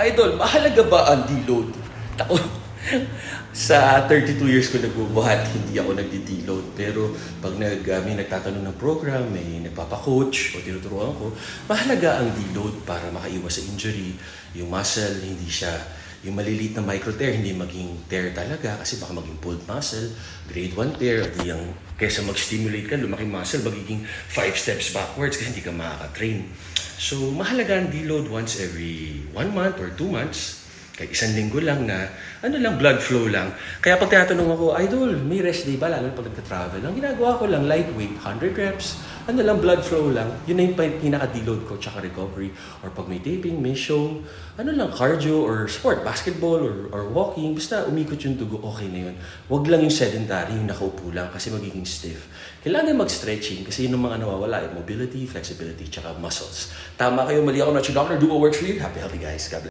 Idol, mahalaga ba ang deload? Ako, sa 32 years ko nagbubuhat, hindi ako nagdi-deload. Pero pag nag, uh, may nagtatanong ng program, may nagpapa-coach o tinuturuan ko, mahalaga ang deload para makaiwas sa injury. Yung muscle, hindi siya yung maliliit na micro tear, hindi maging tear talaga kasi baka maging pulled muscle, grade 1 tear, at yung kesa mag-stimulate ka, lumaki muscle, magiging 5 steps backwards kasi hindi ka makaka-train. So, mahalaga ang deload once every 1 month or 2 months. Kahit isang linggo lang na, ano lang, blood flow lang. Kaya pag tinatanong ako, Idol, may rest day ba? Lalo na pag nagka-travel. Ang ginagawa ko lang, lightweight, 100 reps, ano lang, blood flow lang. Yun na yung pin- pinaka-deload ko, tsaka recovery. Or pag may taping, may show, ano lang, cardio or sport, basketball or, or walking, basta umikot yung dugo, okay na yun. Huwag lang yung sedentary, yung nakaupo lang kasi magiging stiff. Kailangan mag-stretching kasi yun ang mga nawawala, yung mobility, flexibility, tsaka muscles. Tama kayo, mali ako, your doctor, do what works for you. Happy, happy guys. God bless.